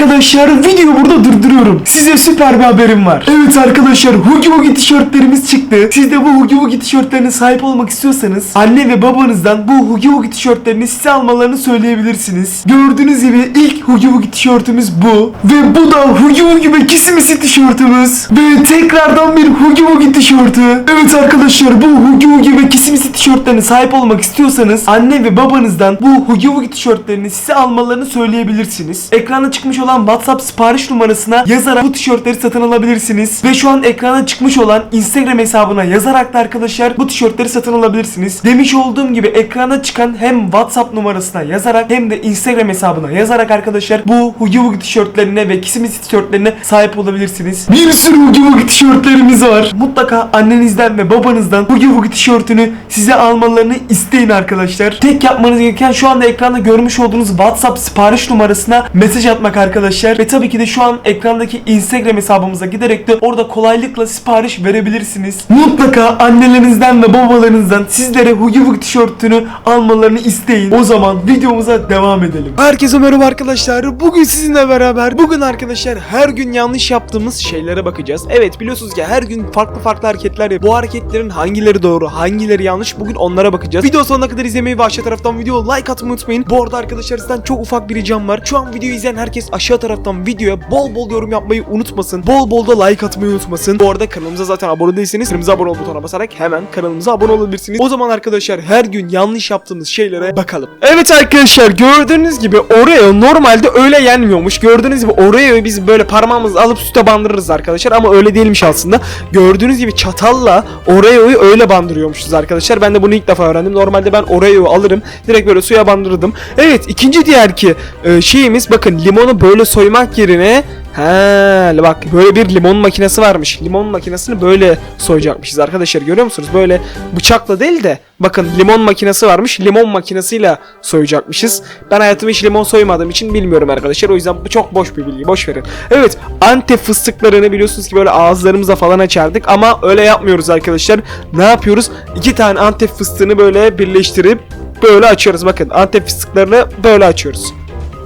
arkadaşlar videoyu burada durduruyorum. Size süper bir haberim var. Evet arkadaşlar Hugi Hugi tişörtlerimiz çıktı. Siz de bu Hugi Hugi tişörtlerine sahip olmak istiyorsanız anne ve babanızdan bu Hugi Hugi tişörtlerini size almalarını söyleyebilirsiniz. Gördüğünüz gibi ilk Hugi Hugi tişörtümüz bu. Ve bu da Hugi Hugi ve Kisimisi tişörtümüz. Ve tekrardan bir Hugi Hugi tişörtü. Evet arkadaşlar bu Hugi Hugi ve Kisimisi tişörtlerine sahip olmak istiyorsanız anne ve babanızdan bu Hugi Hugi tişörtlerini size almalarını söyleyebilirsiniz. Ekrana çıkmış olan WhatsApp sipariş numarasına yazarak bu tişörtleri satın alabilirsiniz. Ve şu an ekrana çıkmış olan Instagram hesabına yazarak da arkadaşlar bu tişörtleri satın alabilirsiniz. Demiş olduğum gibi ekrana çıkan hem WhatsApp numarasına yazarak hem de Instagram hesabına yazarak arkadaşlar bu Hugi Hugi tişörtlerine ve Kisimisi tişörtlerine sahip olabilirsiniz. Bir sürü Hugi Hugi tişörtlerimiz var. Mutlaka annenizden ve babanızdan Hugi Hugi tişörtünü size almalarını isteyin arkadaşlar. Tek yapmanız gereken şu anda ekranda görmüş olduğunuz WhatsApp sipariş numarasına mesaj atmak arkadaşlar. Ve tabii ki de şu an ekrandaki Instagram hesabımıza giderek de orada kolaylıkla sipariş verebilirsiniz. Mutlaka annelerinizden ve babalarınızdan sizlere Hugi Hugi tişörtünü almalarını isteyin. O zaman videomuza devam edelim. Herkese merhaba arkadaşlar. Bugün sizinle beraber bugün arkadaşlar her gün yanlış yaptığımız şeylere bakacağız. Evet biliyorsunuz ki her gün farklı farklı hareketler yap. Bu hareketlerin hangileri doğru, hangileri yanlış bugün onlara bakacağız. Video sonuna kadar izlemeyi ve aşağı taraftan video like atmayı unutmayın. Bu arada arkadaşlar sizden çok ufak bir ricam var. Şu an videoyu izleyen herkes aşağı taraftan videoya bol bol yorum yapmayı unutmasın. Bol bol da like atmayı unutmasın. Bu arada kanalımıza zaten abone değilseniz kanalımıza abone ol butonuna basarak hemen kanalımıza abone olabilirsiniz. O zaman arkadaşlar her gün yanlış yaptığımız şeylere bakalım. Evet arkadaşlar gördüğünüz gibi Oreo normalde öyle yenmiyormuş. Gördüğünüz gibi Oreo'yu biz böyle parmağımızla alıp süte bandırırız arkadaşlar ama öyle değilmiş aslında. Gördüğünüz gibi çatalla Oreo'yu öyle bandırıyormuşuz arkadaşlar. Ben de bunu ilk defa öğrendim. Normalde ben Oreo'yu alırım direkt böyle suya bandırırdım. Evet ikinci diğer ki e, şeyimiz bakın limonu böyle soymak yerine He bak böyle bir limon makinesi varmış. Limon makinesini böyle soyacakmışız arkadaşlar görüyor musunuz? Böyle bıçakla değil de bakın limon makinesi varmış. Limon makinesiyle soyacakmışız. Ben hayatımda hiç limon soymadığım için bilmiyorum arkadaşlar. O yüzden bu çok boş bir bilgi. Boş verin. Evet antep fıstıklarını biliyorsunuz ki böyle ağızlarımıza falan açardık ama öyle yapmıyoruz arkadaşlar. Ne yapıyoruz? İki tane antep fıstığını böyle birleştirip böyle açıyoruz. Bakın antep fıstıklarını böyle açıyoruz.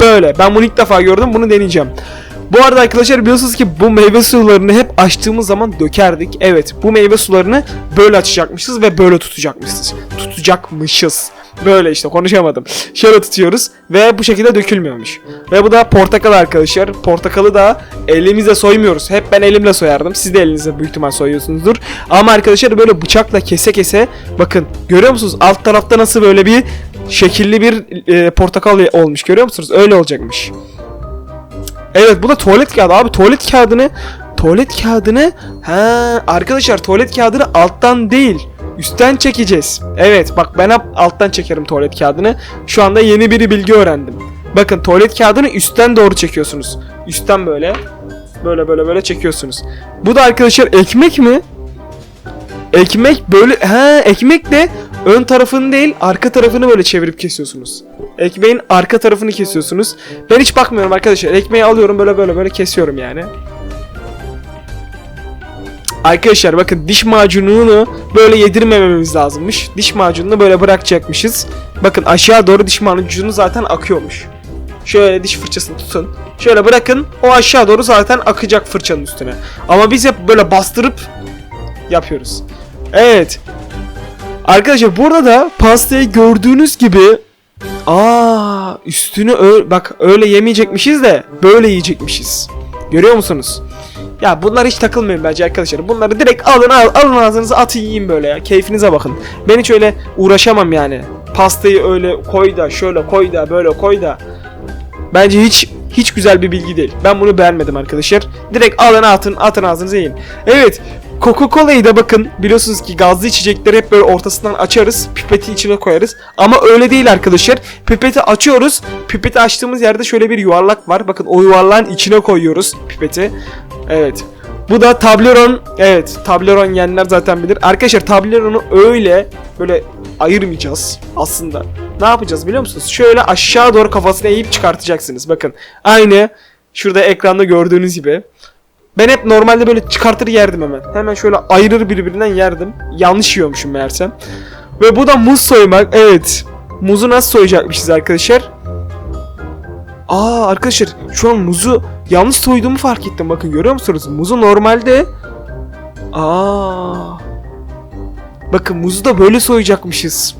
Böyle. Ben bunu ilk defa gördüm. Bunu deneyeceğim. Bu arada arkadaşlar biliyorsunuz ki bu meyve sularını hep açtığımız zaman dökerdik. Evet bu meyve sularını böyle açacakmışız ve böyle tutacakmışız. Tutacakmışız. Böyle işte konuşamadım. Şöyle tutuyoruz ve bu şekilde dökülmüyormuş. Ve bu da portakal arkadaşlar. Portakalı da elimizle soymuyoruz. Hep ben elimle soyardım. Siz de elinizle büyük ihtimal soyuyorsunuzdur. Ama arkadaşlar böyle bıçakla kese kese bakın görüyor musunuz? Alt tarafta nasıl böyle bir şekilli bir e, portakal olmuş görüyor musunuz? Öyle olacakmış. Evet bu da tuvalet kağıdı abi tuvalet kağıdını tuvalet kağıdını ha arkadaşlar tuvalet kağıdını alttan değil üstten çekeceğiz. Evet bak ben alttan çekerim tuvalet kağıdını. Şu anda yeni bir bilgi öğrendim. Bakın tuvalet kağıdını üstten doğru çekiyorsunuz. Üstten böyle böyle böyle böyle çekiyorsunuz. Bu da arkadaşlar ekmek mi? Ekmek böyle ha ekmek de ön tarafını değil arka tarafını böyle çevirip kesiyorsunuz. Ekmeğin arka tarafını kesiyorsunuz. Ben hiç bakmıyorum arkadaşlar. Ekmeği alıyorum böyle böyle böyle kesiyorum yani. Arkadaşlar bakın diş macununu böyle yedirmememiz lazımmış. Diş macununu böyle bırakacakmışız. Bakın aşağı doğru diş macunu zaten akıyormuş. Şöyle diş fırçasını tutun. Şöyle bırakın. O aşağı doğru zaten akacak fırçanın üstüne. Ama biz hep böyle bastırıp yapıyoruz. Evet. Arkadaşlar burada da pastayı gördüğünüz gibi Aa, üstünü bak öyle yemeyecekmişiz de böyle yiyecekmişiz. Görüyor musunuz? Ya bunlar hiç takılmayın bence arkadaşlar. Bunları direkt alın al, alın ağzınıza atın yiyin böyle ya. Keyfinize bakın. Ben hiç öyle uğraşamam yani. Pastayı öyle koy da şöyle koy da böyle koy da. Bence hiç hiç güzel bir bilgi değil. Ben bunu beğenmedim arkadaşlar. Direkt alın atın atın ağzınıza yiyin. Evet Coca-Cola'yı da bakın biliyorsunuz ki gazlı içecekleri hep böyle ortasından açarız. Pipeti içine koyarız. Ama öyle değil arkadaşlar. Pipeti açıyoruz. Pipeti açtığımız yerde şöyle bir yuvarlak var. Bakın o yuvarlağın içine koyuyoruz pipeti. Evet. Bu da Tableron. Evet, Tableron yiyenler zaten bilir. Arkadaşlar Tableron'u öyle böyle ayırmayacağız aslında. Ne yapacağız biliyor musunuz? Şöyle aşağı doğru kafasını eğip çıkartacaksınız. Bakın. Aynı şurada ekranda gördüğünüz gibi. Ben hep normalde böyle çıkartır yerdim hemen. Hemen şöyle ayırır birbirinden yerdim. Yanlış yiyormuşum meğersem. Ve bu da muz soymak. Evet. Muzu nasıl soyacakmışız arkadaşlar? Aa arkadaşlar şu an muzu yanlış soyduğumu fark ettim. Bakın görüyor musunuz? Muzu normalde Aa. Bakın muzu da böyle soyacakmışız.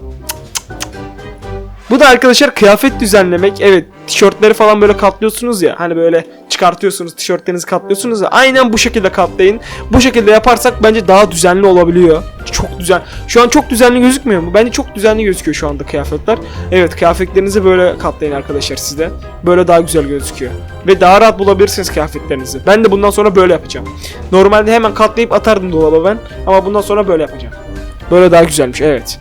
Bu da arkadaşlar kıyafet düzenlemek. Evet tişörtleri falan böyle katlıyorsunuz ya. Hani böyle çıkartıyorsunuz tişörtlerinizi katlıyorsunuz ya. Aynen bu şekilde katlayın. Bu şekilde yaparsak bence daha düzenli olabiliyor. Çok düzen. Şu an çok düzenli gözükmüyor mu? Bence çok düzenli gözüküyor şu anda kıyafetler. Evet kıyafetlerinizi böyle katlayın arkadaşlar sizde. Böyle daha güzel gözüküyor. Ve daha rahat bulabilirsiniz kıyafetlerinizi. Ben de bundan sonra böyle yapacağım. Normalde hemen katlayıp atardım dolaba ben. Ama bundan sonra böyle yapacağım. Böyle daha güzelmiş evet.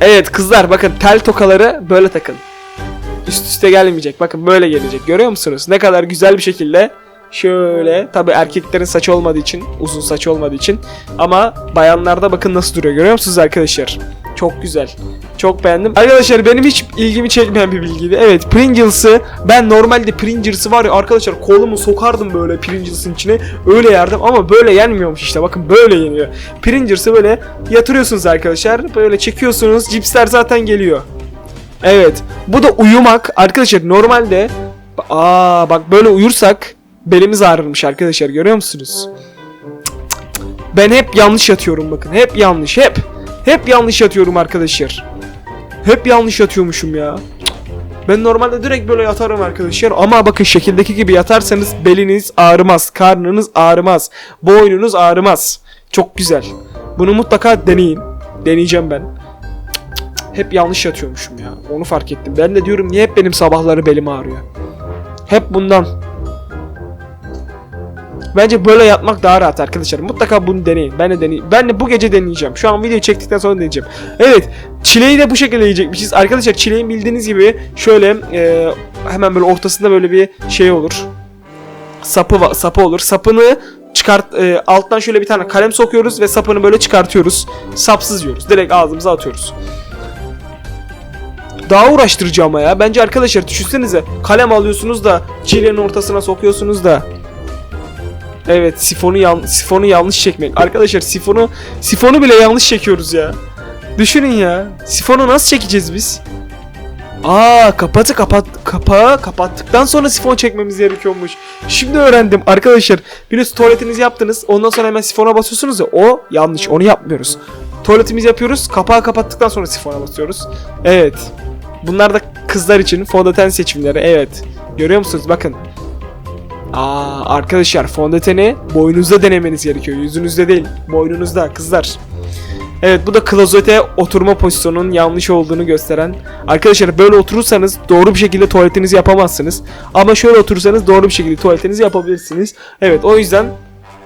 Evet kızlar bakın tel tokaları böyle takın. Üst üste gelmeyecek. Bakın böyle gelecek. Görüyor musunuz? Ne kadar güzel bir şekilde. Şöyle tabi erkeklerin saçı olmadığı için uzun saç olmadığı için. Ama bayanlarda bakın nasıl duruyor. Görüyor musunuz arkadaşlar? Çok güzel. Çok beğendim. Arkadaşlar benim hiç ilgimi çekmeyen bir bilgiydi. Evet Pringles'ı ben normalde Pringles'ı var ya arkadaşlar kolumu sokardım böyle Pringles'ın içine. Öyle yerdim ama böyle yenmiyormuş işte. Bakın böyle yeniyor. Pringles'ı böyle yatırıyorsunuz arkadaşlar. Böyle çekiyorsunuz. Cipsler zaten geliyor Evet. Bu da uyumak. Arkadaşlar normalde aa bak böyle uyursak belimiz ağrırmış arkadaşlar görüyor musunuz? Ben hep yanlış yatıyorum bakın. Hep yanlış. Hep. Hep yanlış yatıyorum arkadaşlar. Hep yanlış yatıyormuşum ya. Ben normalde direkt böyle yatarım arkadaşlar ama bakın şekildeki gibi yatarsanız beliniz ağrımaz, karnınız ağrımaz, boynunuz ağrımaz. Çok güzel. Bunu mutlaka deneyin. Deneyeceğim ben. Hep yanlış yatıyormuşum ya. Onu fark ettim. Ben de diyorum niye hep benim sabahları belim ağrıyor. Hep bundan. Bence böyle yatmak daha rahat arkadaşlar. Mutlaka bunu deneyin. Ben de deneyeyim. Ben de bu gece deneyeceğim. Şu an video çektikten sonra deneyeceğim. Evet. Çileği de bu şekilde yiyecekmişiz. Arkadaşlar çileğin bildiğiniz gibi şöyle e, hemen böyle ortasında böyle bir şey olur. Sapı sapı olur. Sapını çıkart e, alttan şöyle bir tane kalem sokuyoruz ve sapını böyle çıkartıyoruz. Sapsız yiyoruz. Direkt ağzımıza atıyoruz daha uğraştırıcı ama ya. Bence arkadaşlar düşünsenize kalem alıyorsunuz da çileğin ortasına sokuyorsunuz da. Evet sifonu yan sifonu yanlış çekmek. Arkadaşlar sifonu sifonu bile yanlış çekiyoruz ya. Düşünün ya. Sifonu nasıl çekeceğiz biz? Aa kapatı kapat kapağı kapattıktan sonra sifon çekmemiz gerekiyormuş. Şimdi öğrendim arkadaşlar. Biliyorsunuz tuvaletinizi yaptınız. Ondan sonra hemen sifona basıyorsunuz ya. O yanlış. Onu yapmıyoruz. Tuvaletimizi yapıyoruz. Kapağı kapattıktan sonra sifona basıyoruz. Evet. Bunlar da kızlar için fondöten seçimleri. Evet. Görüyor musunuz? Bakın. Aa arkadaşlar fondöteni boynunuzda denemeniz gerekiyor. Yüzünüzde değil. Boynunuzda kızlar. Evet bu da klozete oturma pozisyonunun yanlış olduğunu gösteren. Arkadaşlar böyle oturursanız doğru bir şekilde tuvaletinizi yapamazsınız. Ama şöyle oturursanız doğru bir şekilde tuvaletinizi yapabilirsiniz. Evet o yüzden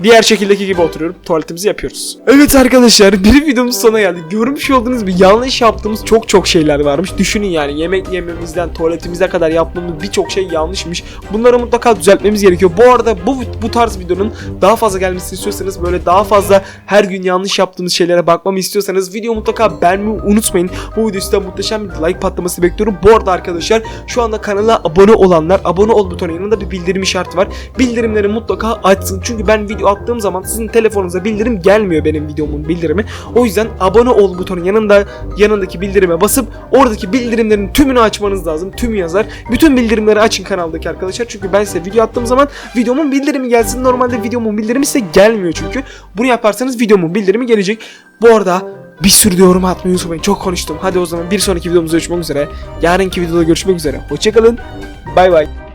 diğer şekildeki gibi oturuyorum. Tuvaletimizi yapıyoruz. Evet arkadaşlar bir videomuz sona geldi. Görmüş olduğunuz gibi yanlış yaptığımız çok çok şeyler varmış. Düşünün yani yemek yememizden tuvaletimize kadar yaptığımız birçok şey yanlışmış. Bunları mutlaka düzeltmemiz gerekiyor. Bu arada bu bu tarz videonun daha fazla gelmesini istiyorsanız böyle daha fazla her gün yanlış yaptığımız şeylere bakmamı istiyorsanız video mutlaka beğenmeyi unutmayın. Bu video sizden muhteşem bir like patlaması bekliyorum. Bu arada arkadaşlar şu anda kanala abone olanlar abone ol butonu yanında bir bildirim işareti var. Bildirimleri mutlaka açsın. Çünkü ben video attığım zaman sizin telefonunuza bildirim gelmiyor benim videomun bildirimi. O yüzden abone ol butonun yanında yanındaki bildirime basıp oradaki bildirimlerin tümünü açmanız lazım. Tümü yazar. Bütün bildirimleri açın kanaldaki arkadaşlar. Çünkü ben size video attığım zaman videomun bildirimi gelsin. Normalde videomun bildirimi size gelmiyor çünkü. Bunu yaparsanız videomun bildirimi gelecek. Bu arada bir sürü yorum atmayı unutmayın. Çok konuştum. Hadi o zaman bir sonraki videomuzda görüşmek üzere. Yarınki videoda görüşmek üzere. Hoşçakalın. Bay bay.